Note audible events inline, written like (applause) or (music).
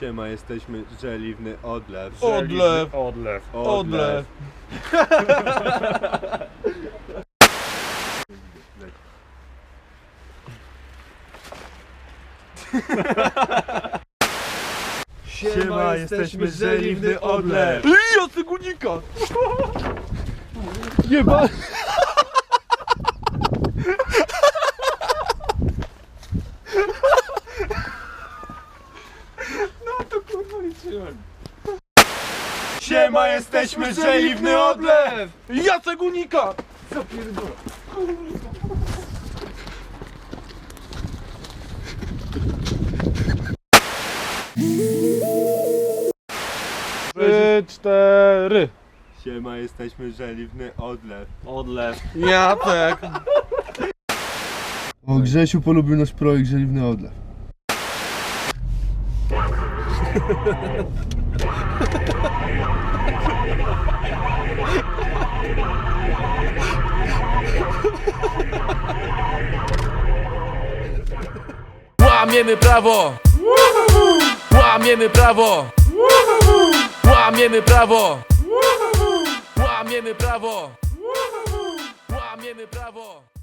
Siema, jesteśmy żeliwny odlew. Odlew. Odlew. Odlew. (laughs) Siema, jesteśmy żeliwny odlew. Jacy gunika! Jeba! To kurwa liczyłem. Siema, jesteśmy żeliwny odlew. Jacek unika! Co pierdolę? Trzy, cztery. Siema, jesteśmy żeliwny odlew. Odlew. Jacek. O, Grzesiu polubił nasz projekt Żeliwny Odlew. Łamiemy prawo! Łamiemy prawo! Łamiemy prawo! Łamiemy prawo! Łamiemy prawo!